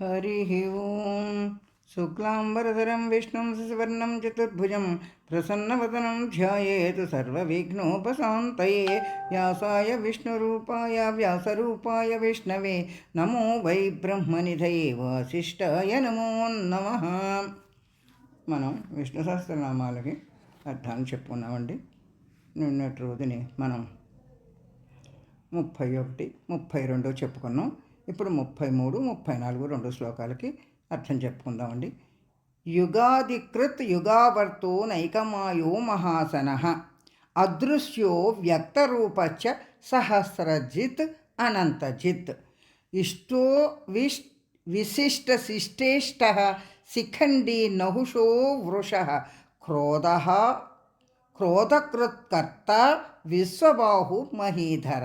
हरिः ॐ शुक्लाम्बरधरं विष्णुं सुवर्णं चतुर्भुजं प्रसन्नवदनं ध्यायेत् सर्वविघ्नोपशान्तये व्यासाय विष्णुरूपाय व्यासरूपाय विष्णवे नमो वै ब्रह्मनिधये वासिष्ठाय नमो నమః మనం విష్ణు సహస్రనామాలకి అర్థాన్ని చెప్పుకున్నామండి నిన్నటి రోజుని మనం ముప్పై ఒకటి ముప్పై రెండు చెప్పుకున్నాం ఇప్పుడు ముప్పై మూడు ముప్పై నాలుగు రెండు శ్లోకాలకి అర్థం చెప్పుకుందామండి. యుగాదికృత్ యుగావర్తో నైకమాయో మహాసన అదృశ్యో వ్యక్తరూపచ్చ సహస్రజిత్ అనంతజిత్. ఇష్టో విష్ విశిష్ట శిష్టేష్ట శిఖండీ నహుషో వృష క్రోధ క్రోధకృత్కర్త విశ్వబాహు మహీధర.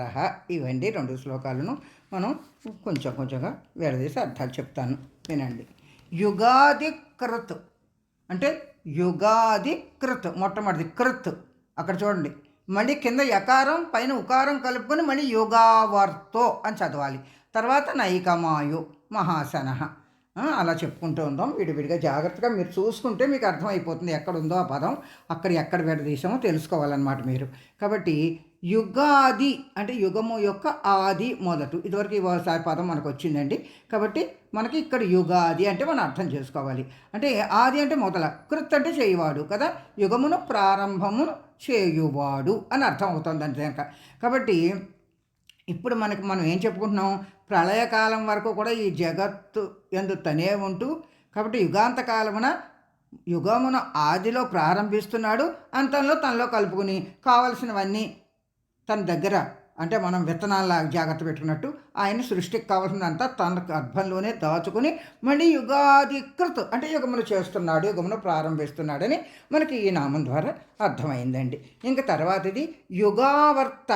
ఇవండి రెండు శ్లోకాలను మనం కొంచెం కొంచెంగా విడదీసి అర్థాలు చెప్తాను. వినండి. యుగాది కృత్ అంటే యుగాది కృత్ మొట్టమొదటి కృత్. అక్కడ చూడండి. మళ్ళీ కింద యకారం పైన ఉకారం కలుపుకొని మళ్ళీ యుగావర్తో అని చదవాలి. తర్వాత నైకమాయు మహాసన అలా చెప్పుకుంటూ ఉందాం. విడివిడిగా జాగ్రత్తగా మీరు చూసుకుంటే మీకు అర్థమైపోతుంది ఎక్కడ ఉందో ఆ పదం. అక్కడ ఎక్కడ విడదీసామో తెలుసుకోవాలన్నమాట మీరు. కాబట్టి యుగాది అంటే యుగము యొక్క ఆది మొదటు. ఇదివరకు ఈ పదం మనకు వచ్చిందండి. కాబట్టి మనకి ఇక్కడ యుగాది అంటే మనం అర్థం చేసుకోవాలి. అంటే ఆది అంటే మొదల కృత్ అంటే చేయవాడు కదా? యుగమును ప్రారంభమును చేయువాడు అని అర్థం అవుతుంది అంతే కనుక కాబట్టి ఇప్పుడు మనకి మనం ఏం చెప్పుకుంటున్నాం? ప్రళయకాలం వరకు కూడా ఈ జగత్తు ఎందు తనే ఉంటూ కాబట్టి యుగాంత కాలమున యుగమున ఆదిలో ప్రారంభిస్తున్నాడు అంతంలో తనలో కలుపుకుని కావలసినవన్నీ తన దగ్గర అంటే మనం విత్తనాల జాగ్రత్త పెట్టుకున్నట్టు ఆయన సృష్టికి కావాల్సిందంతా తన గర్భంలోనే దాచుకుని మళ్ళీ యుగాధికృత్ అంటే యుగమును చేస్తున్నాడు యుగమును ప్రారంభిస్తున్నాడని మనకి ఈ నామం ద్వారా అర్థమైందండి. ఇంకా తర్వాతది యుగావర్త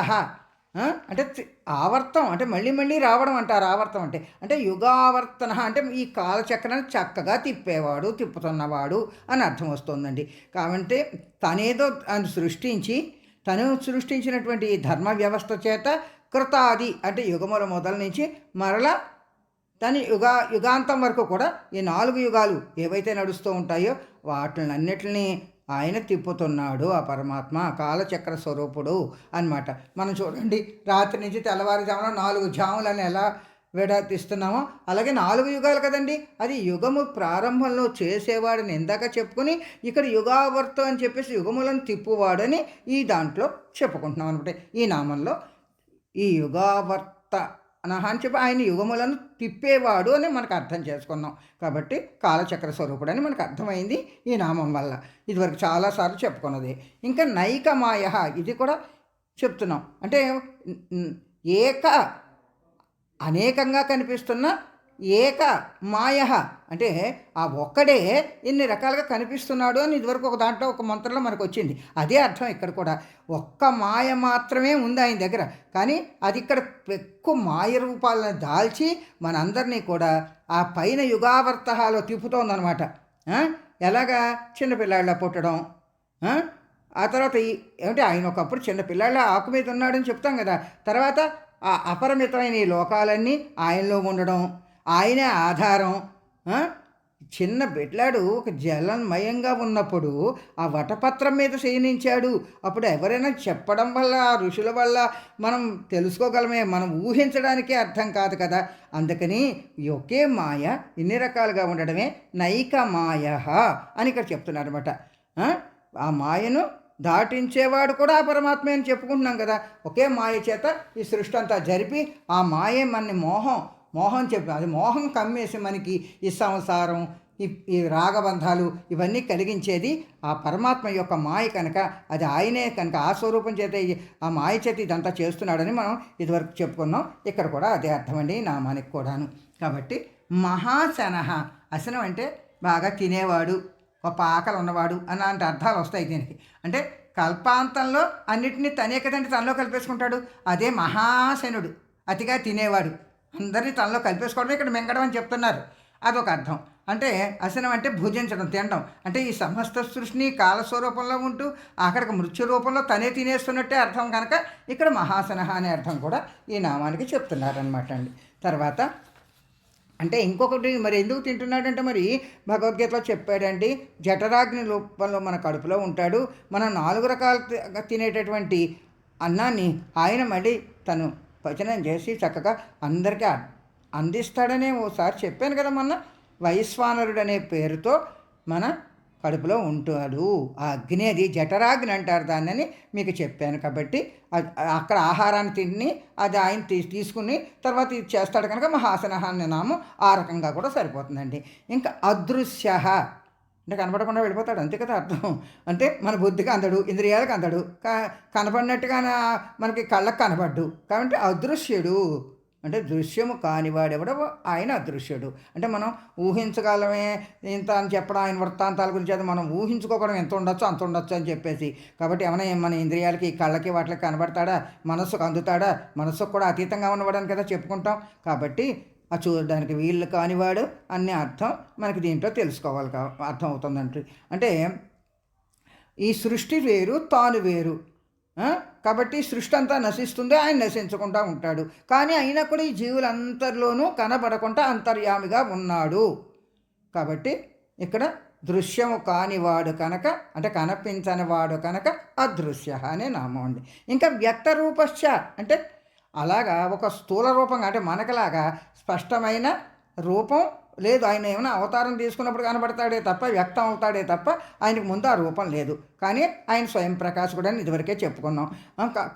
అంటే ఆవర్తం అంటే మళ్ళీ మళ్ళీ రావడం అంటారు ఆవర్తం అంటే అంటే యుగావర్తన అంటే ఈ కాలచక్రాన్ని చక్కగా తిప్పేవాడు తిప్పుతున్నవాడు అని అర్థం వస్తుందండి. కాబట్టి తనేదో అని సృష్టించి తను సృష్టించినటువంటి ఈ ధర్మ వ్యవస్థ చేత కృతాది అంటే యుగముల మొదల నుంచి మరలా తన యుగా యుగాంతం వరకు కూడా ఈ నాలుగు యుగాలు ఏవైతే నడుస్తూ ఉంటాయో వాటినన్నిటిని ఆయన తిప్పుతున్నాడు ఆ పరమాత్మ కాలచక్ర స్వరూపుడు అన్నమాట. మనం చూడండి రాత్రి నుంచి తెల్లవారుజామున నాలుగు జాములను ఎలా విడతిస్తున్నామో అలాగే నాలుగు యుగాలు కదండి. అది యుగము ప్రారంభంలో చేసేవాడని ఇందాక చెప్పుకుని ఇక్కడ యుగావర్తం అని చెప్పేసి యుగములను తిప్పువాడని ఈ దాంట్లో చెప్పుకుంటున్నాం అనమాట ఈ నామంలో ఈ యుగావర్త అనహ అని చెప్పి ఆయన యుగములను తిప్పేవాడు అని మనకు అర్థం చేసుకున్నాం. కాబట్టి కాలచక్ర స్వరూపుడు అని మనకు అర్థమైంది ఈ నామం వల్ల. ఇదివరకు చాలాసార్లు చెప్పుకున్నది. ఇంకా నైకమాయ ఇది కూడా చెప్తున్నాం. అంటే ఏక అనేకంగా కనిపిస్తున్న ఏక మాయ. అంటే ఆ ఒక్కడే ఇన్ని రకాలుగా కనిపిస్తున్నాడు అని ఇదివరకు ఒక దాంట్లో ఒక మంత్రంలో మనకు వచ్చింది అదే అర్థం ఇక్కడ కూడా. ఒక్క మాయ మాత్రమే ఉంది ఆయన దగ్గర. కానీ అది ఇక్కడ ఎక్కువ మాయ రూపాలను దాల్చి మనందరినీ కూడా ఆ పైన యుగావర్తహాలో తిప్పుతోందనమాట ఎలాగా? చిన్నపిల్లాళ్ళ పుట్టడం. ఆ? తర్వాత ఏమిటి ఆయన ఒకప్పుడు చిన్న పిల్లాళ్ళ ఆకు మీద ఉన్నాడని చెప్తాం కదా. తర్వాత ఆ అపరిమితమైన ఈ లోకాలన్నీ ఆయనలో ఉండడం ఆయనే ఆధారం. చిన్న బిడ్లాడు ఒక జలమయంగా ఉన్నప్పుడు ఆ వటపత్రం మీద శయనించాడు. అప్పుడు ఎవరైనా చెప్పడం వల్ల ఆ ఋషుల వల్ల మనం తెలుసుకోగలమే మనం ఊహించడానికే అర్థం కాదు కదా. అందుకని ఒకే మాయ ఇన్ని రకాలుగా ఉండడమే నైక మాయ అని ఇక్కడ చెప్తున్నారు అనమాట ఆ మాయను దాటించేవాడు కూడా ఆ పరమాత్మే అని చెప్పుకుంటున్నాం కదా. ఒకే మాయ చేత ఈ సృష్టి అంతా జరిపి ఆ మాయే మనని మోహం మోహం చెప్పి అది మోహం కమ్మేసి మనకి ఈ సంసారం ఈ రాగబంధాలు ఇవన్నీ కలిగించేది ఆ పరమాత్మ యొక్క మాయ కనుక అది ఆయనే కనుక ఆ స్వరూపం చేత ఆ మాయ చేత ఇదంతా చేస్తున్నాడని మనం ఇదివరకు చెప్పుకున్నాం. ఇక్కడ కూడా అదే అర్థమండి ఈ నామానికి కూడాను. కాబట్టి మహాశనహ అసనం అంటే బాగా తినేవాడు. గొప్ప ఆకలి ఉన్నవాడు అలాంటి అర్థాలు వస్తాయి దీనికి. అంటే కల్పాంతంలో అన్నిటినీ తనే కదండి తనలో కలిపేసుకుంటాడు. అదే మహాశనుడు అతిగా తినేవాడు. అందరినీ తనలో కలిపేసుకోవడమే ఇక్కడ మింగడం అని చెప్తున్నారు. అదొక అర్థం. అంటే అసనం అంటే భుజించడం తినడం. అంటే ఈ సమస్త సృష్టిని కాలస్వరూపంలో ఉంటూ అక్కడికి మృత్యు రూపంలో తనే తినేస్తున్నట్టే అర్థం కనుక ఇక్కడ మహాసనహ అనే అర్థం కూడా ఈ నామానికి చెప్తున్నారనమాట అండి. తర్వాత అంటే ఇంకొకటి మరి ఎందుకు తింటున్నాడంటే మరి భగవద్గీతలో చెప్పాడండి జఠరాగ్ని రూపంలో మన కడుపులో ఉంటాడు మనం నాలుగు రకాల తినేటటువంటి అన్నాన్ని ఆయన మళ్ళీ తను పచనం చేసి చక్కగా అందరికీ అందిస్తాడనే ఓసారి చెప్పాను కదా మొన్న వైశ్వానరుడు అనే పేరుతో మన కడుపులో ఉంటాడు. ఆ అగ్ని అది జఠరాగ్ని అంటారు దాన్నని మీకు చెప్పాను కాబట్టి అక్కడ ఆహారాన్ని తిని అది ఆయన తీ తీసుకుని తర్వాత ఇది చేస్తాడు కనుక మహాసనహాన్ని అనే నామం ఆ రకంగా కూడా సరిపోతుందండి. ఇంకా అదృశ్య అంటే కనపడకుండా వెళ్ళిపోతాడు. అంతే కదా అర్థం. అంటే మన బుద్ధికి అందడు ఇంద్రియాలకు అందడు. క- కనపడినట్టుగా మనకి కళ్ళకు కనపడ్డు. కాబట్టి అదృశ్యుడు. అంటే దృశ్యము కానివాడెవడో ఆయన అదృశ్యుడు. అంటే మనం ఊహించగలమే ఇంత అని చెప్పడం ఆయన వృత్తాంతాల గురించి అది మనం ఊహించుకోవడం ఎంత ఉండొచ్చు అంత ఉండొచ్చు అని చెప్పేసి. కాబట్టి ఏమైనా మన ఇంద్రియాలకి కళ్ళకి వాటికి కనబడతాడా? మనస్సుకు అందుతాడా? మనస్సుకు కూడా అతీతంగా ఉన్నవాడని కదా చెప్పుకుంటాం. కాబట్టి ఆ చూడడానికి వీళ్ళు కానివాడు అనే అర్థం మనకి దీంట్లో తెలుసుకోవాలి కా అర్థం అవుతుందంటే అంటే ఈ సృష్టి వేరు తాను వేరు. కాబట్టి సృష్టి అంతా నశిస్తుంది ఆయన నశించకుండా ఉంటాడు. కానీ అయినా కూడా ఈ జీవులందరిలోనూ కనబడకుండా అంతర్యామిగా ఉన్నాడు. కాబట్టి ఇక్కడ దృశ్యము కానివాడు కనుక అంటే కనిపించని వాడు కనుక అదృశ్య అనే నామం అండి ఇంకా వ్యక్త రూపశ్చ అంటే అలాగా ఒక స్థూల రూపంగా అంటే మనకలాగా స్పష్టమైన రూపం లేదు ఆయన ఏమైనా అవతారం తీసుకున్నప్పుడు కనబడతాడే తప్ప వ్యక్తం అవుతాడే తప్ప ఆయనకు ముందు ఆ రూపం లేదు. కానీ ఆయన స్వయం ప్రకాశకుడు అని ఇదివరకే చెప్పుకున్నాం.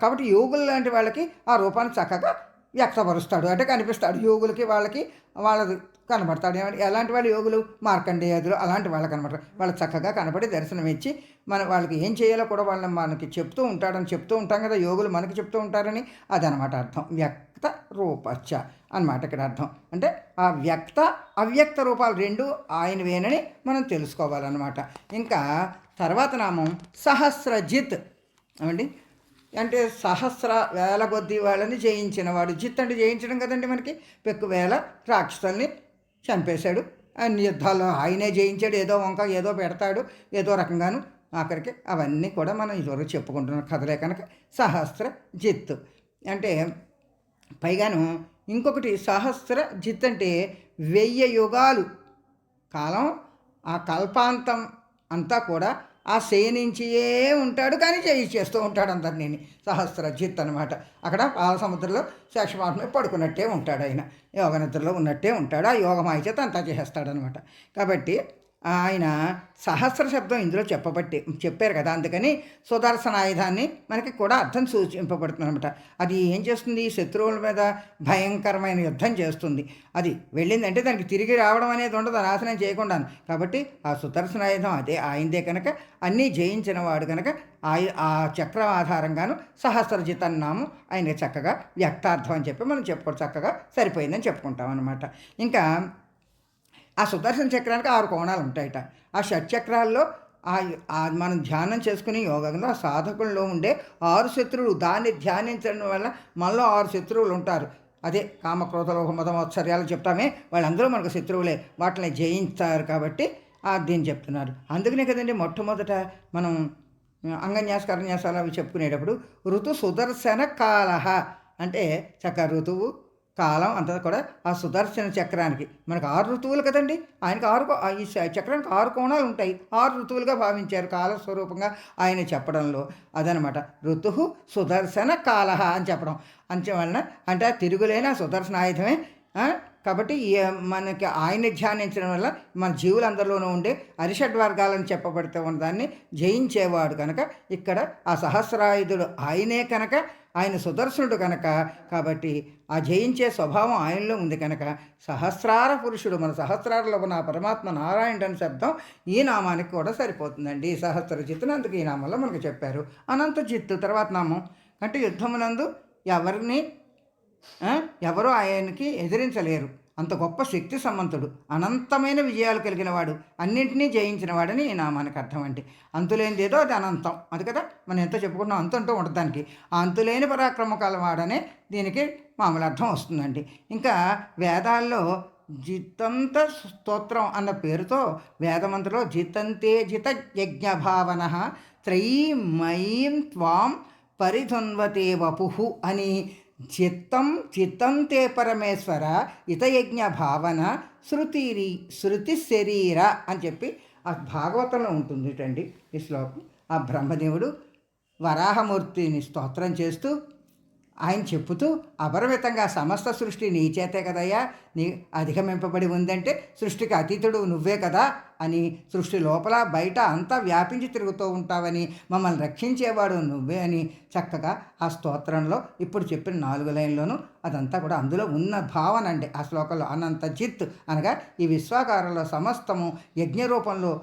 కాబట్టి యోగులు లాంటి వాళ్ళకి ఆ రూపాన్ని చక్కగా వ్యక్తపరుస్తాడు. అంటే కనిపిస్తాడు. యోగులకి వాళ్ళకి వాళ్ళది కనబడతాడు. ఏమంటే ఎలాంటి వాళ్ళు యోగులు? మార్కండేయాదులు అలాంటి వాళ్ళు కనబడతారు. వాళ్ళు చక్కగా కనబడి దర్శనం ఇచ్చి మన వాళ్ళకి ఏం చేయాలో కూడా వాళ్ళని మనకి చెప్తూ ఉంటాడని చెప్తూ ఉంటాం కదా యోగులు మనకి చెప్తూ ఉంటారని అదనమాట అర్థం. వ్యక్త రూపచ్చ అన్నమాట ఇక్కడ అర్థం. అంటే ఆ వ్యక్త అవ్యక్త రూపాలు రెండు ఆయనవేనని మనం తెలుసుకోవాలన్నమాట. ఇంకా తర్వాత నామం సహస్రజిత్. ఏమండి? అంటే సహస్ర వేల కొద్ది వాళ్ళని జయించిన వాడు. జిత్ అంటే జయించడం కదండి మనకి? పెక్కు వేల రాక్షసుల్ని చంపేశాడు. అన్ని యుద్ధాల్లో ఆయనే జయించాడు. ఏదో వంక ఏదో పెడతాడు. ఏదో రకంగాను ఆఖరికి అవన్నీ కూడా మనం ఇదివరకు చెప్పుకుంటున్న కథలే కనుక సహస్ర జిత్తు. అంటే పైగాను ఇంకొకటి సహస్ర జిత్ అంటే వెయ్యి యుగాలు కాలం ఆ కల్పాంతం అంతా కూడా ఆ శయనించియే ఉంటాడు కానీ చేయి చేస్తూ ఉంటాడు అందరినీ. సహస్ర జిత్ అనమాట అక్కడ ఆ సముద్రంలో శేషమాత్మే పడుకున్నట్టే ఉంటాడు ఆయన. యోగ నిద్రలో ఉన్నట్టే ఉంటాడు. ఆ యోగమాయ చేత అంతా చేసేస్తాడనమాట కాబట్టి ఆయన సహస్ర శబ్దం ఇందులో చెప్పబట్టి చెప్పారు కదా. అందుకని సుదర్శన ఆయుధాన్ని మనకి కూడా అర్థం సూచింపబడుతుంది అనమాట అది ఏం చేస్తుంది? శత్రువుల మీద భయంకరమైన యుద్ధం చేస్తుంది. అది వెళ్ళిందంటే దానికి తిరిగి రావడం అనేది ఉండదు. నాశనం చేయకుండా కాబట్టి ఆ సుదర్శన ఆయుధం అదే ఆయనదే కనుక అన్నీ జయించిన వాడు కనుక ఆయు ఆ చక్రం ఆధారంగాను సహస్రజిత్ అన్నాము ఆయన చక్కగా వ్యక్తార్థం అని చెప్పి మనం చెప్పుకో చక్కగా సరిపోయిందని చెప్పుకుంటాం అనమాట ఇంకా ఆ సుదర్శన చక్రానికి ఆరు కోణాలు ఉంటాయట. ఆ షట్చక్రాల్లో ఆ మనం ధ్యానం చేసుకునే యోగంలో ఆ సాధకుల్లో ఉండే ఆరు శత్రువులు దాన్ని ధ్యానించడం వల్ల మనలో ఆరు శత్రువులు ఉంటారు. అదే కామక్రోధ మతం చెప్తామే. వాళ్ళందరూ మనకు శత్రువులే. వాటిని జయించారు కాబట్టి ఆ దీన్ని చెప్తున్నారు. అందుకనే కదండి మొట్టమొదట మనం అంగన్యాస కరన్యాసాలు అవి చెప్పుకునేటప్పుడు ఋతు సుదర్శన కాలహ అంటే చక్క ఋతువు కాలం అంతా కూడా ఆ సుదర్శన చక్రానికి. మనకు ఆరు ఋతువులు కదండి. ఆయనకు ఆరు ఈ చక్రానికి ఆరు కోణాలు ఉంటాయి. ఆరు ఋతువులుగా భావించారు కాలస్వరూపంగా ఆయన చెప్పడంలో. అదనమాట. ఋతువు సుదర్శన కాలహ అని చెప్పడం. అంచవలన అంటే ఆ తిరుగులేని ఆ సుదర్శన ఆయుధమే కాబట్టి ఈ మనకి ఆయన ధ్యానించడం వల్ల మన జీవులందరిలోనూ ఉండే అరిషడ్ వర్గాలను చెప్పబడితే ఉన్న దాన్ని జయించేవాడు కనుక ఇక్కడ ఆ సహస్రాయుధుడు ఆయనే కనుక ఆయన సుదర్శనుడు కనుక. కాబట్టి ఆ జయించే స్వభావం ఆయనలో ఉంది కనుక సహస్రార పురుషుడు మన సహస్రారలో ఉన్న పరమాత్మ నారాయణుడు అని శబ్దం ఈ నామానికి కూడా సరిపోతుందండి. సహస్ర జిత్తును అందుకు ఈ నామంలో మనకు చెప్పారు. అనంత జిత్తు తర్వాత నామం. అంటే యుద్ధమునందు ఎవరిని ఎవరూ ఆయనకి ఎదిరించలేరు. అంత గొప్ప శక్తి సమంతుడు అనంతమైన విజయాలు కలిగిన వాడు అన్నింటినీ జయించిన వాడని ఈ నామానికి అర్థం అంటే అంతులేనిది ఏదో అది అనంతం. అది కదా? మనం ఎంత చెప్పుకున్నాం అంతంటూ ఉండదు దానికి. ఆ అంతులేని పరాక్రమ కలవాడనే దీనికి మామూలు అర్థం వస్తుందండి. ఇంకా వేదాల్లో జితంత స్తోత్రం అన్న పేరుతో వేదమంత్రలో జితంతే జిత త్రయీ మయీం త్వాం పరిధున్వతే వపుహు అని చిత్తం చిత్తం తే పరమేశ్వర ఇతయజ్ఞ భావన శృతిరి శృతి శరీర అని చెప్పి ఆ భాగవతంలో ఉంటుంది అండి ఈ శ్లోకం. ఆ బ్రహ్మదేవుడు వరాహమూర్తిని స్తోత్రం చేస్తూ ఆయన చెప్పుతూ అపరిమితంగా సమస్త సృష్టి నీ చేతే కదయ్యా నీ అధిగమింపబడి ఉందంటే సృష్టికి అతీతుడు నువ్వే కదా అని సృష్టి లోపల బయట అంతా వ్యాపించి తిరుగుతూ ఉంటావని మమ్మల్ని రక్షించేవాడు నువ్వే అని చక్కగా ఆ స్తోత్రంలో ఇప్పుడు చెప్పిన నాలుగు లైన్లోనూ అదంతా కూడా అందులో ఉన్న భావన అండి. ఆ శ్లోకంలో అనంత చిత్ అనగా ఈ విశ్వాకారంలో సమస్తము యజ్ఞ రూపంలో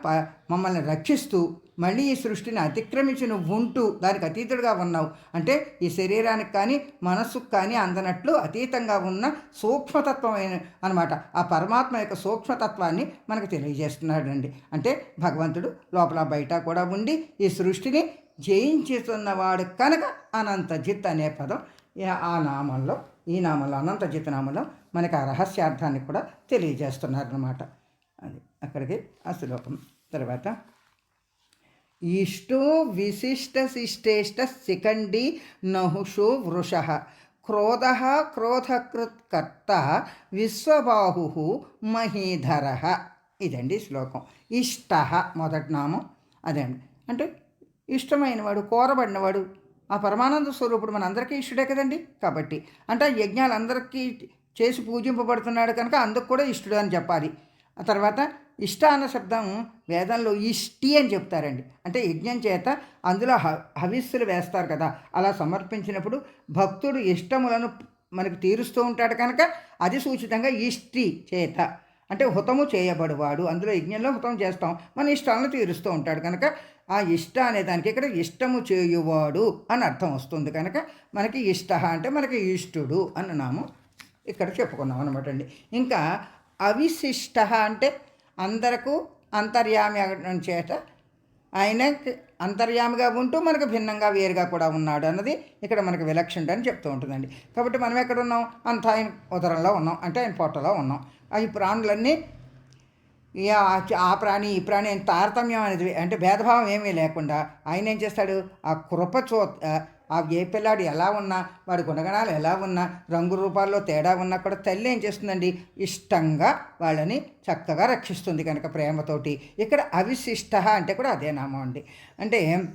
ప- మమ్మల్ని రక్షిస్తూ మళ్ళీ ఈ సృష్టిని అతిక్రమించి నువ్వు ఉంటూ దానికి అతీతుడుగా ఉన్నావు. అంటే ఈ శరీరానికి కానీ మనస్సుకు కానీ అందనట్లు అతీతంగా ఉన్న సూక్ష్మతత్వమైన అనమాట ఆ పరమాత్మ యొక్క సూక్ష్మతత్వాన్ని మనకు తెలియజేస్తున్నాడండి. అంటే భగవంతుడు లోపల బయట కూడా ఉండి ఈ సృష్టిని జయించుతున్నవాడు కనుక అనంతజిత్ అనే పదం ఆ నామంలో ఈ నామంలో అనంతజిత్ నామంలో మనకి ఆ రహస్యార్థాన్ని కూడా తెలియజేస్తున్నారన్నమాట. అది అక్కడికి ఆ శ్లోకం. తర్వాత ఇష్టో విశిష్ట శిష్టేష్ట శిఖండి నహుషో వృష. క్రోధ క్రోధకృత్ కర్త విశ్వబాహు మహీధర. ఇదండి శ్లోకం. ఇష్ట మొదటి నామం. అదండి? అంటే ఇష్టమైనవాడు కోరబడినవాడు ఆ పరమానంద స్వరూపుడు మనందరికీ ఇష్టడే కదండి? కాబట్టి అంటే యజ్ఞాలందరికీ యజ్ఞాలు అందరికీ చేసి పూజింపబడుతున్నాడు కనుక అందుకు కూడా ఇష్టడు అని చెప్పాలి. ఆ తర్వాత ఇష్ట అన్న శబ్దం వేదంలో ఇష్టి అని చెప్తారండి. అంటే యజ్ఞం చేత అందులో హ హవిస్సులు వేస్తారు కదా. అలా సమర్పించినప్పుడు భక్తుడు ఇష్టములను మనకు తీరుస్తూ ఉంటాడు కనుక అది సూచితంగా ఇష్టి చేత. అంటే హుతము చేయబడువాడు. అందులో యజ్ఞంలో హుతం చేస్తాం. మన ఇష్టాలను తీరుస్తూ ఉంటాడు కనుక ఆ ఇష్ట అనే దానికి ఇక్కడ ఇష్టము చేయువాడు అని అర్థం వస్తుంది కనుక మనకి ఇష్ట అంటే మనకి ఇష్టుడు అన్న నామం ఇక్కడ చెప్పుకున్నాం అనమాట అండి. ఇంకా అవిశిష్ట అంటే అందరకు అంతర్యామి అవ్వడం చేత ఆయన అంతర్యామిగా ఉంటూ మనకు భిన్నంగా వేరుగా కూడా ఉన్నాడు అన్నది ఇక్కడ మనకు విలక్షణ అని చెప్తూ ఉంటుందండి. కాబట్టి మనం ఎక్కడ ఉన్నాం? అంత ఆయన ఉదరంలో ఉన్నాం. అంటే ఆయన పొట్టలో ఉన్నాం. ఆ ఈ ప్రాణులన్నీ ఆ- ఆ ప్రాణి ఈ ప్రాణి అని తారతమ్యం అనేది అంటే భేదభావం ఏమీ లేకుండా ఆయన ఏం చేస్తాడు? ఆ కృప చో ఆ ఏ పిల్లాడు ఎలా ఉన్నా వాడి గుణగణాలు ఎలా ఉన్నా రంగు రూపాల్లో తేడా ఉన్నా కూడా తల్లి ఏం చేస్తుందండి? ఇష్టంగా వాళ్ళని చక్కగా రక్షిస్తుంది కనుక ప్రేమతోటి. ఇక్కడ అవిశిష్ట అంటే కూడా అదే నామం అండి. అంటే ఇంకా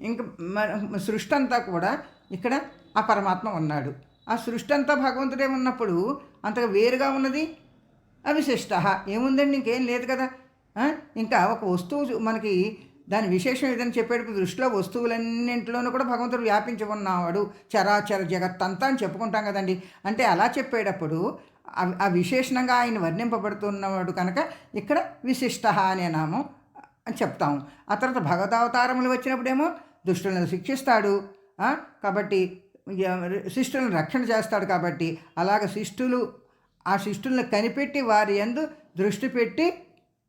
ఇంక మన సృష్టి అంతా కూడా ఇక్కడ ఆ పరమాత్మ ఉన్నాడు. ఆ సృష్టి అంతా భగవంతుడే ఉన్నప్పుడు అంతగా వేరుగా ఉన్నది? అవిశిష్ట. ఏముందండి? ఇంకేం లేదు కదా. ఇంకా ఒక వస్తువు మనకి దాని విశేషం ఏదని చెప్పేటప్పుడు దృష్టిలో వస్తువులన్నింటిలోనూ కూడా భగవంతుడు వ్యాపించి ఉన్నవాడు చరాచర జగత్ అంతా అని చెప్పుకుంటాం కదండి. అంటే అలా చెప్పేటప్పుడు ఆ- విశేషణంగా ఆయన వర్ణింపబడుతున్నవాడు కనుక ఇక్కడ విశిష్ట అనే నామం అని చెప్తాము ఆ తర్వాత భగవతావతారములు వచ్చినప్పుడేమో దుష్టులను శిక్షిస్తాడు. కాబట్టి శిష్టులను రక్షణ చేస్తాడు కాబట్టి అలాగ శిష్టులు ఆ శిష్టులను కనిపెట్టి వారి యందు దృష్టి పెట్టి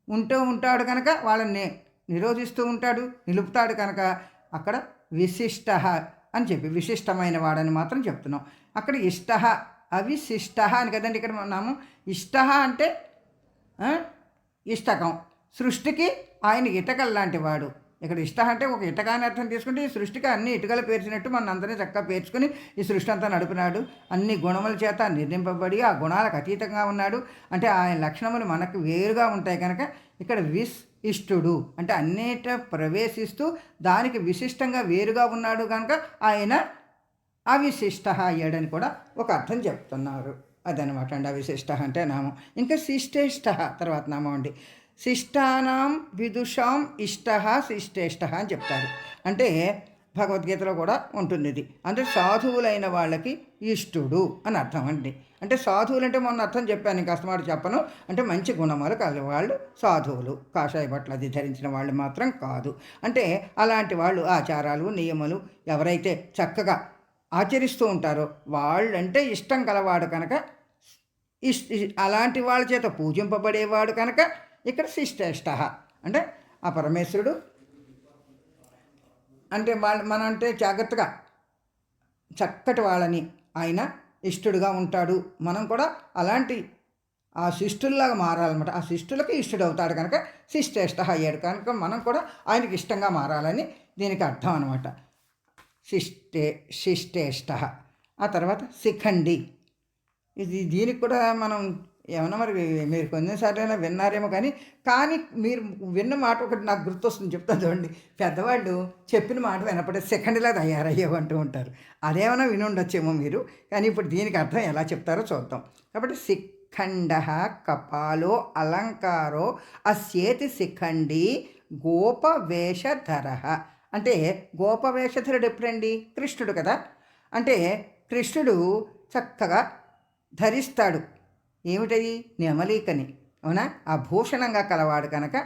ఉంటూ ఉంటాడు కనుక వాళ్ళని నిరోధిస్తూ ఉంటాడు నిలుపుతాడు కనుక అక్కడ విశిష్ట అని చెప్పి విశిష్టమైన వాడని మాత్రం చెప్తున్నాం. అక్కడ ఇష్ట అవిశిష్ట అని కదండి ఇక్కడ నామం? ఇష్ట అంటే ఇష్టకం. సృష్టికి ఆయన ఇటకల్ లాంటి వాడు. ఇక్కడ ఇష్ట అంటే ఒక ఇటకాని అర్థం తీసుకుంటే ఈ సృష్టికి అన్ని ఇటుకలు పేర్చినట్టు మన అందరినీ చక్కగా పేర్చుకుని ఈ సృష్టి అంతా నడిపినాడు. అన్ని గుణముల చేత నిర్ణయింపబడి ఆ గుణాలకు అతీతంగా ఉన్నాడు. అంటే ఆయన లక్షణములు మనకు వేరుగా ఉంటాయి కనుక ఇక్కడ విస్ ఇష్టుడు అంటే అన్నిట ప్రవేశిస్తూ దానికి విశిష్టంగా వేరుగా ఉన్నాడు కనుక ఆయన అవిశిష్ట అయ్యాడని కూడా ఒక అర్థం చెప్తున్నారు. అదనమాట అండి అవిశిష్ట అంటే నామం. ఇంకా శిష్టేష్ట తర్వాత నామం అండి. శిష్టానాం విదుషాం ఇష్ట శిష్టేష్ట అని చెప్తారు. అంటే భగవద్గీతలో కూడా ఉంటుంది ఇది అంటే సాధువులైన వాళ్ళకి ఇష్టుడు అని అర్థం అండి. అంటే సాధువులు అంటే మొన్న అర్థం చెప్పాను కాస్త మాట చెప్పను. అంటే మంచి గుణములు కలిగిన వాళ్ళు సాధువులు. కాషాయ బట్టలు అది ధరించిన వాళ్ళు మాత్రం కాదు. అంటే అలాంటి వాళ్ళు ఆచారాలు నియమాలు ఎవరైతే చక్కగా ఆచరిస్తూ ఉంటారో వాళ్ళంటే ఇష్టం గలవాడు కనుక ఇష్ అలాంటి వాళ్ళ చేత పూజింపబడేవాడు కనుక ఇక్కడ శిష్టేష్ట. అంటే ఆ పరమేశ్వరుడు అంటే వాళ్ళ మనం అంటే జాగ్రత్తగా చక్కటి వాళ్ళని ఆయన ఇష్టడుగా ఉంటాడు. మనం కూడా అలాంటి ఆ శిష్టుల్లాగా మారాలన్నమాట. ఆ శిష్టులకి ఇష్టడు అవుతాడు కనుక శిష్టేష్ట అయ్యాడు కనుక మనం కూడా ఆయనకి ఇష్టంగా మారాలని దీనికి అర్థం అనమాట శిష్టే శిష్టేష్ట. ఆ తర్వాత శిఖండి. ఇది దీనికి కూడా మనం ఏమన్నా మరి మీరు కొన్నిసార్లు విన్నారేమో కానీ కానీ మీరు విన్న మాట ఒకటి నాకు గుర్తొస్తుంది. చెప్తాను చూడండి. పెద్దవాళ్ళు చెప్పిన మాట వినపడే సెకండ్లా తయారయ్యేవి అంటూ ఉంటారు. అదేమన్నా విని ఉండొచ్చేమో మీరు. కానీ ఇప్పుడు దీనికి అర్థం ఎలా చెప్తారో చూద్దాం. కాబట్టి శిఖండ కపాలో అలంకారో అస్యేతి శిఖండి గోపవేషధర. అంటే గోపవేషధరుడు ఎప్పుడండి? కృష్ణుడు కదా. అంటే కృష్ణుడు చక్కగా ధరిస్తాడు. ఏమిటది? నెమలీకని. అవునా? ఆ భూషణంగా కలవాడు కనుక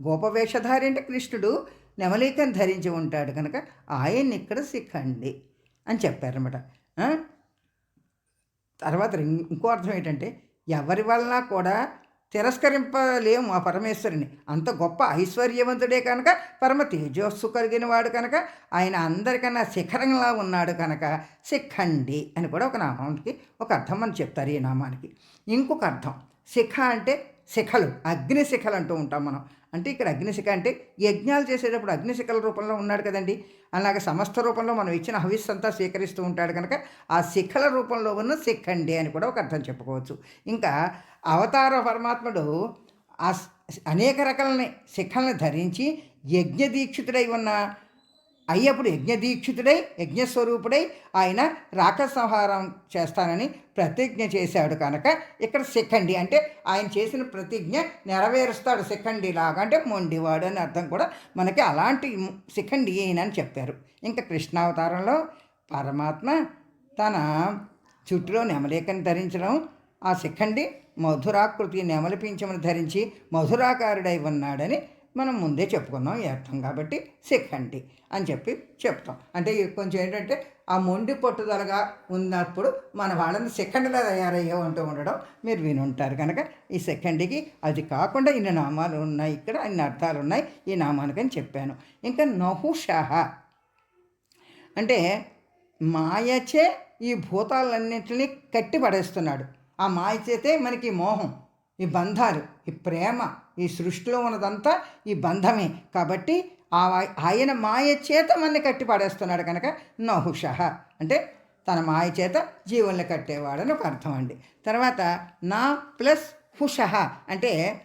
గోపవేషధారి అంటే కృష్ణుడు నెమలీకని ధరించి ఉంటాడు కనుక ఆయన్ని ఇక్కడ సిక్కండి అని చెప్పారనమాట తర్వాత ఇంకో అర్థం ఏంటంటే ఎవరి వలన కూడా తిరస్కరింపలేము ఆ పరమేశ్వరుని. అంత గొప్ప ఐశ్వర్యవంతుడే కనుక పరమ తేజస్సు కలిగిన వాడు కనుక ఆయన అందరికన్నా శిఖరంలా ఉన్నాడు కనుక శిఖండి అని కూడా ఒక నామానికి ఒక అర్థం అని చెప్తారు ఈ నామానికి. ఇంకొక అర్థం శిఖ అంటే శిఖలు అగ్ని శిఖలు అంటూ ఉంటాం మనం. అంటే ఇక్కడ అగ్నిశిఖ అంటే యజ్ఞాలు చేసేటప్పుడు అగ్నిశిఖల రూపంలో ఉన్నాడు కదండి. అలాగే సమస్త రూపంలో మనం ఇచ్చిన హవిస్ అంతా స్వీకరిస్తూ ఉంటాడు కనుక ఆ శిఖల రూపంలో ఉన్న శిఖండి అని కూడా ఒక అర్థం చెప్పుకోవచ్చు. ఇంకా అవతార పరమాత్ముడు ఆ అనేక రకాలని శిఖల్ని ధరించి యజ్ఞ దీక్షితుడై ఉన్న అయ్యప్పుడు యజ్ఞదీక్షితుడై యజ్ఞస్వరూపుడై ఆయన రాకసంహారం సంహారం చేస్తానని ప్రతిజ్ఞ చేశాడు కనుక ఇక్కడ శిఖండి అంటే ఆయన చేసిన ప్రతిజ్ఞ నెరవేరుస్తాడు శిఖండి లాగా అంటే మొండివాడు అని అర్థం కూడా మనకి అలాంటి శిఖండి అని చెప్పారు. ఇంకా కృష్ణావతారంలో పరమాత్మ తన చుట్టూలో నెమలేకని ధరించడం ఆ శిఖండి మధురాకృతి నెమలిపించమని ధరించి మధురాకారుడై ఉన్నాడని మనం ముందే చెప్పుకున్నాం ఈ అర్థం కాబట్టి శిఖండి అని చెప్పి చెప్తాం. అంటే కొంచెం ఏంటంటే ఆ మొండి పట్టుదలగా ఉన్నప్పుడు మన వాళ్ళని సెకండ్లా తయారయ్యే అంటూ ఉండడం మీరు వినుంటారు కనుక ఈ సెకండ్కి అది కాకుండా ఇన్ని నామాలు ఉన్నాయి ఇక్కడ అన్ని అర్థాలు ఉన్నాయి ఈ నామానికని చెప్పాను. ఇంకా నహుషహ అంటే మాయచే ఈ భూతాలన్నింటినీ కట్టి పడేస్తున్నాడు ఆ మాయ చేతే మనకి మోహం. ఈ బంధాలు ఈ ప్రేమ ఈ సృష్టిలో ఉన్నదంతా ఈ బంధమే. కాబట్టి ఆ ఆయన మాయ చేత మనని కట్టి పడేస్తున్నాడు కనుక నహుష. అంటే తన మాయ చేత జీవుల్ని కట్టేవాడని ఒక అర్థం అండి. తర్వాత నా ప్లస్ హుషహ అంటే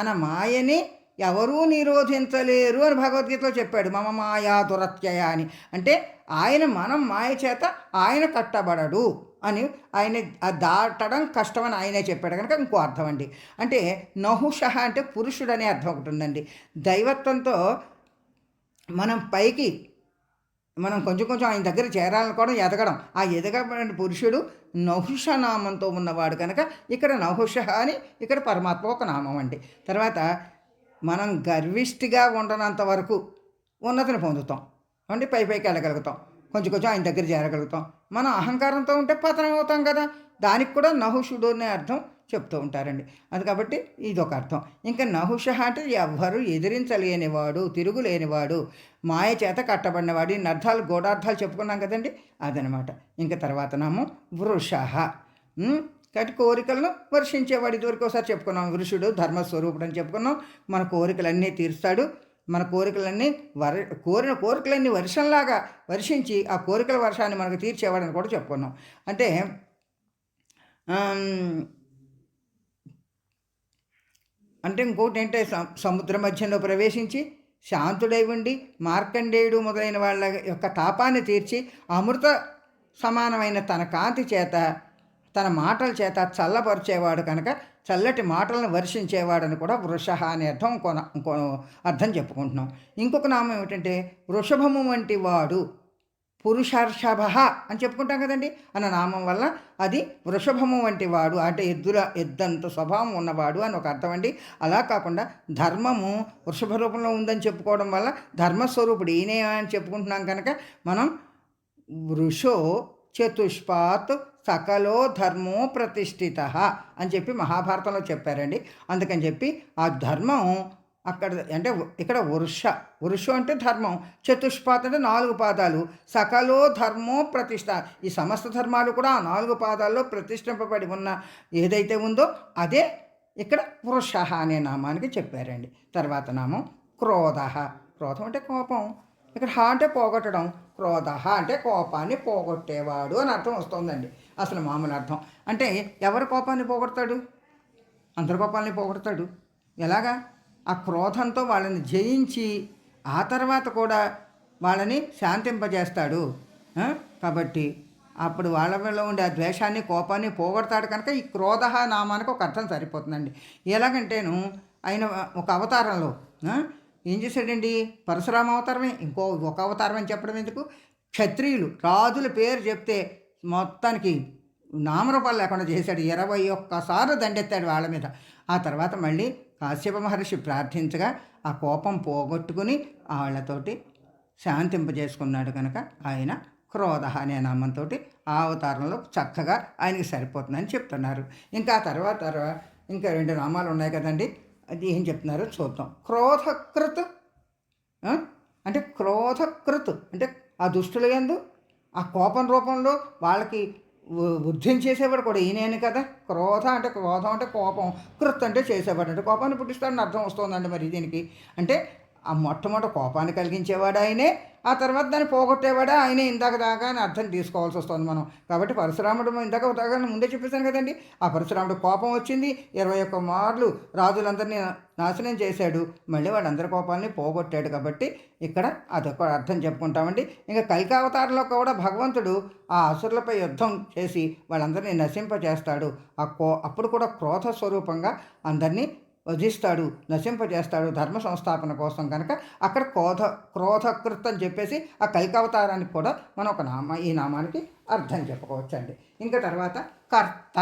తన మాయని ఎవరూ నిరోధించలేరు అని భగవద్గీతలో చెప్పాడు. మమ మాయా దురత్యయ అని. అంటే ఆయన మనం మాయ చేత ఆయన కట్టబడడు అని ఆయన దాటడం కష్టమని ఆయనే చెప్పాడు. కనుక ఇంకో అర్థం అండి. అంటే నహుష అంటే పురుషుడు అనే అర్థం ఒకటి ఉందండి. దైవత్వంతో మనం పైకి మనం కొంచెం కొంచెం ఆయన దగ్గర చేరాలనుకోవడం ఎదగడం. ఆ ఎదగబడిన పురుషుడు నహుష నామంతో ఉన్నవాడు కనుక ఇక్కడ నహుష అని ఇక్కడ పరమాత్మ ఒక నామం అండి. తర్వాత మనం గర్విష్టిగా ఉండనంత వరకు ఉన్నతిని పొందుతాం. అంటే పై పైకి వెళ్ళగలుగుతాం. కొంచెం కొంచెం ఆయన దగ్గర చేరగలుగుతాం. మనం అహంకారంతో ఉంటే పతనం అవుతాం కదా. దానికి కూడా నహుషుడు అనే అర్థం చెప్తూ ఉంటారండి. అది కాబట్టి ఇది ఒక అర్థం. ఇంకా నహుష అంటే ఎవ్వరు ఎదిరించలేనివాడు తిరుగులేనివాడు మాయ చేత కట్టబడినవాడు. ఇన్ని అర్థాలు గూఢార్థాలు చెప్పుకున్నాం కదండి. అదనమాట. ఇంకా తర్వాత నాము వృష కాబట్టి కోరికలను వర్షించేవాడు ఇదివరకు ఒకసారి చెప్పుకున్నాం. ఋషుడు ధర్మస్వరూపుడు అని చెప్పుకున్నాం. మన కోరికలన్నీ తీరుస్తాడు. మన కోరికలన్నీ వర కోరిన కోరికలన్నీ వర్షంలాగా వర్షించి ఆ కోరికల వర్షాన్ని మనకు తీర్చేవాడని కూడా చెప్పుకున్నాం. అంటే అంటే ఇంకోటి ఏంటంటే స- సముద్ర మధ్యంలో ప్రవేశించి శాంతుడై ఉండి మార్కండేయుడు మొదలైన వాళ్ళ యొక్క తాపాన్ని తీర్చి అమృత సమానమైన తన కాంతి చేత తన మాటల చేత చల్లపరిచేవాడు కనుక చల్లటి మాటలను వర్షించేవాడని కూడా వృష అనే అర్థం కొన అర్థం చెప్పుకుంటున్నాం. ఇంకొక నామం ఏమిటంటే వృషభము వంటి వాడు పురుషర్షభ అని చెప్పుకుంటాం కదండి. అన్న నామం వల్ల అది వృషభము వంటి వాడు అంటే ఎద్దుల ఎద్దంత స్వభావం ఉన్నవాడు అని ఒక అర్థం అండి. అలా కాకుండా ధర్మము వృషభ రూపంలో ఉందని చెప్పుకోవడం వల్ల ధర్మస్వరూపుడు ఈయనే అని చెప్పుకుంటున్నాం కనుక మనం వృషో చతుష్పాత్ సకలో ధర్మో ప్రతిష్ఠిత అని చెప్పి మహాభారతంలో చెప్పారండి. అందుకని చెప్పి ఆ ధర్మం అక్కడ అంటే ఇక్కడ వృష వృష అంటే ధర్మం చతుష్పాత అంటే నాలుగు పాదాలు సకలో ధర్మో ప్రతిష్ట ఈ సమస్త ధర్మాలు కూడా ఆ నాలుగు పాదాల్లో ప్రతిష్ఠింపబడి ఉన్న ఏదైతే ఉందో అదే ఇక్కడ వృష అనే నామానికి చెప్పారండి. తర్వాత నామం క్రోధ. క్రోధం అంటే కోపం. ఇక్కడ హ అంటే పోగొట్టడం క్రోధ అంటే కోపాన్ని పోగొట్టేవాడు అని అర్థం వస్తుందండి. అసలు మామూలు అర్థం. అంటే ఎవరి కోపాన్ని పోగొడతాడు? అందరి కోపాలని పోగొడతాడు. ఎలాగా? ఆ క్రోధంతో వాళ్ళని జయించి ఆ తర్వాత కూడా వాళ్ళని శాంతింపజేస్తాడు. కాబట్టి అప్పుడు వాళ్ళలో ఉండే ఆ ద్వేషాన్ని కోపాన్ని పోగొడతాడు కనుక ఈ క్రోధ నామానికి ఒక అర్థం సరిపోతుందండి. ఎలాగంటేను ఆయన ఒక అవతారంలో ఏం చేశాడండి? పరశురామ అవతారమే ఇంకో ఒక అవతారం అని చెప్పడం ఎందుకు? క్షత్రియులు రాజుల పేరు చెప్తే మొత్తానికి నామరూపాలు లేకుండా చేశాడు. ఇరవై ఒక్కసార్లు దండెత్తాడు వాళ్ళ మీద. ఆ తర్వాత మళ్ళీ కాశ్యప మహర్షి ప్రార్థించగా ఆ కోపం పోగొట్టుకుని వాళ్ళతోటి శాంతింపజేసుకున్నాడు కనుక ఆయన క్రోధ అనే నామంతో ఆ అవతారంలో చక్కగా ఆయనకి సరిపోతుందని చెప్తున్నారు. ఇంకా తర్వాత ఇంకా రెండు నామాలు ఉన్నాయి కదండి. అది ఏం చెప్తున్నారో? చూద్దాం. క్రోధకృత్ అంటే క్రోధకృత్ అంటే ఆ దుష్టుల ఎందు ఆ కోపం రూపంలో వాళ్ళకి వృద్ధిని చేసేవాడు కూడా ఈయనేను కదా. క్రోధ అంటే క్రోధం అంటే కోపం. కృత్ అంటే చేసేవాడు. అంటే కోపాన్ని పుట్టిస్తాడని అర్థం వస్తుందండి మరి దీనికి. అంటే ఆ మొట్టమొదటి కోపాన్ని కలిగించేవాడు ఆయనే ఆ తర్వాత దాన్ని పోగొట్టేవాడే ఆయనే ఇందాక దాకా అని అర్థం తీసుకోవాల్సి వస్తుంది మనం. కాబట్టి పరశురాముడు ఇందాక దాకా ముందే చెప్పేశాను కదండి. ఆ పరశురాముడు కోపం వచ్చింది. ఇరవై ఒక్క మార్లు రాజులందరినీ నాశనం చేశాడు. మళ్ళీ వాళ్ళందరి కోపాలని పోగొట్టాడు కాబట్టి ఇక్కడ అదొక అర్థం చెప్పుకుంటామండి. ఇంకా కలికావతారంలో కూడా భగవంతుడు ఆ అసురులపై యుద్ధం చేసి వాళ్ళందరినీ నశింపజేస్తాడు. ఆ కో అప్పుడు కూడా క్రోధ స్వరూపంగా అందరినీ వధిస్తాడు నశింపజేస్తాడు ధర్మ సంస్థాపన కోసం కనుక అక్కడ క్రోధ క్రోధకృత్ అని చెప్పేసి ఆ కలికావతారానికి కూడా మనం ఒక నామ ఈ నామానికి అర్థం చెప్పుకోవచ్చండి. ఇంకా తర్వాత కర్త.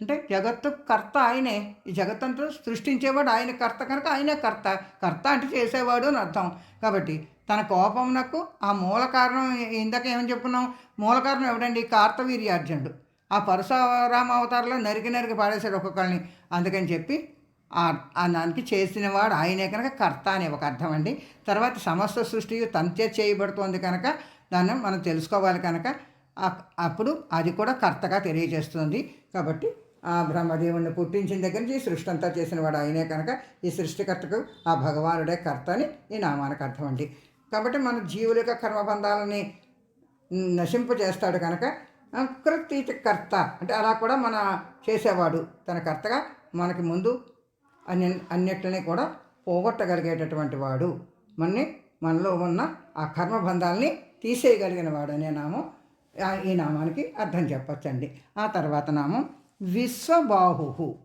అంటే జగత్తు కర్త ఆయనే. ఈ జగత్తంతా సృష్టించేవాడు ఆయన కర్త కనుక ఆయనే కర్త. కర్త అంటే చేసేవాడు అని అర్థం. కాబట్టి తన కోపంనకు ఆ మూల కారణం ఇందాక ఏమని చెప్పుకున్నాం? మూల కారణం ఎవడండి? కార్తవీర్యార్జునుడు. ఆ పరశురామ అవతారంలో నరికి నరికి పాడేశాడు ఒక్కొక్కరిని అందుకని చెప్పి దానికి చేసినవాడు ఆయనే కనుక కర్త అనే ఒక అర్థం అండి. తర్వాత సమస్త సృష్టి తంతే చేయబడుతోంది కనుక దాన్ని మనం తెలుసుకోవాలి కనుక అప్పుడు అది కూడా కర్తగా తెలియజేస్తుంది. కాబట్టి ఆ బ్రహ్మదేవుణ్ణి పుట్టించిన దగ్గర నుంచి ఈ సృష్టి అంతా చేసిన వాడు ఆయనే కనుక ఈ సృష్టికర్తకు ఆ భగవానుడే కర్త అని ఈ నామానికి అర్థం అండి. కాబట్టి మన జీవుల యొక్క కర్మబంధాలని నశింపజేస్తాడు కనుక ఆ, కృతీతి కర్త అంటే అలా కూడా మన చేసేవాడు తన కర్తగా మనకి ముందు అన్ని అన్నిటిని కూడా పోగొట్టగలిగేటటువంటి వాడు. మనని మనలో ఉన్న ఆ కర్మబంధాలని తీసేయగలిగిన వాడు అనే నామం ఈ నామానికి అర్థం చెప్పచ్చండి. ఆ తర్వాత నామం విశ్వబాహు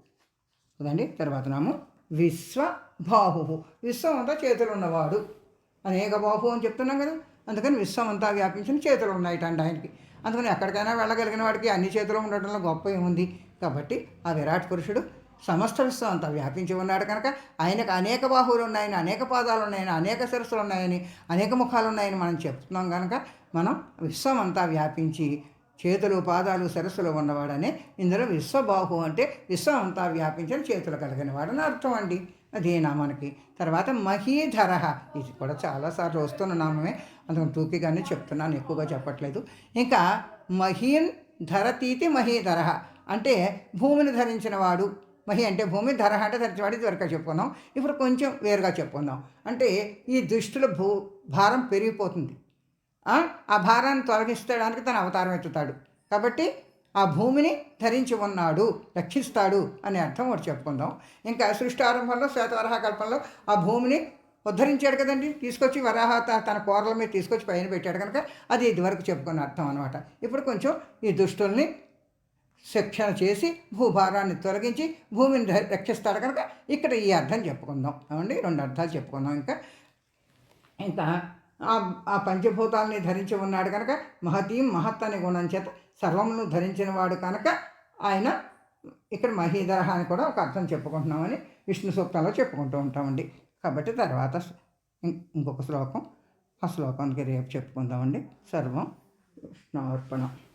కదండి తర్వాత నామం విశ్వబాహు విశ్వం అంతా చేతులు ఉన్నవాడు. అనేక బాహు అని చెప్తున్నాం కదా. అందుకని విశ్వం అంతా వ్యాపించిన చేతులు ఉన్నాయిటండి ఆయనకి. అందుకని ఎక్కడికైనా వెళ్ళగలిగిన వాడికి అన్ని చేతులు ఉండటంలో గొప్ప ఏముంది? కాబట్టి ఆ విరాట్ పురుషుడు సమస్త విశ్వం అంతా వ్యాపించి ఉన్నాడు కనుక ఆయనకు అనేక బాహువులు ఉన్నాయని అనేక పాదాలు ఉన్నాయని అనేక శిరస్సులు ఉన్నాయని అనేక ముఖాలు ఉన్నాయని మనం చెప్తున్నాం కనుక మనం విశ్వం అంతా వ్యాపించి చేతులు పాదాలు శిరస్సులు ఉన్నవాడని ఇందులో విశ్వబాహు అంటే విశ్వం అంతా వ్యాపించిన చేతులు కలిగిన వాడని అర్థం అండి. అదేనా మనకి తర్వాత మహీధర. ఇది కూడా చాలాసార్లు వస్తున్న నామే అందుకని టూకీగానే చెప్తున్నాను ఎక్కువగా చెప్పట్లేదు. ఇంకా మహీన్ ధరతీతి మహీధర. అంటే భూమిని ధరించిన వాడు మహి అంటే భూమి ధర అంటే ధరించేవాడు వరకు చెప్పుకున్నాం ఇప్పుడు కొంచెం వేరుగా చెప్పుకుందాం. అంటే ఈ దుష్టుల భూ భారం పెరిగిపోతుంది. ఆ భారాన్ని తొలగిస్తడానికి తన అవతారం ఎత్తుతాడు. కాబట్టి ఆ భూమిని ధరించి ఉన్నాడు రక్షిస్తాడు అనే అర్థం ఒకటి చెప్పుకుందాం. ఇంకా సృష్టి ఆరంభంలో శ్వేతవరహ కల్పంలో ఆ భూమిని ఉద్ధరించాడు కదండి. తీసుకొచ్చి వరాహ తన కూరల మీద తీసుకొచ్చి పైన పెట్టాడు కనుక అది ఇదివరకు చెప్పుకున్న అర్థం అనమాట ఇప్పుడు కొంచెం ఈ దుష్టుల్ని శిక్షణ చేసి భూభారాన్ని తొలగించి భూమిని రక్షిస్తాడు కనుక ఇక్కడ ఈ అర్థం చెప్పుకుందాం. ఏమండి? రెండు అర్థాలు చెప్పుకుందాం ఇంకా. ఇంకా ఆ పంచభూతాలని ధరించి ఉన్నాడు కనుక మహతీం మహత్ అనే గుణం చేత సర్వమును ధరించిన వాడు కనుక ఆయన ఇక్కడ మహీధర అని కూడా ఒక అర్థం చెప్పుకుంటున్నామని విష్ణు సూక్తంలో చెప్పుకుంటూ ఉంటామండి. కాబట్టి తర్వాత ఇంకొక శ్లోకం. ఆ శ్లోకానికి రేపు చెప్పుకుందామండి. సర్వం విష్ణు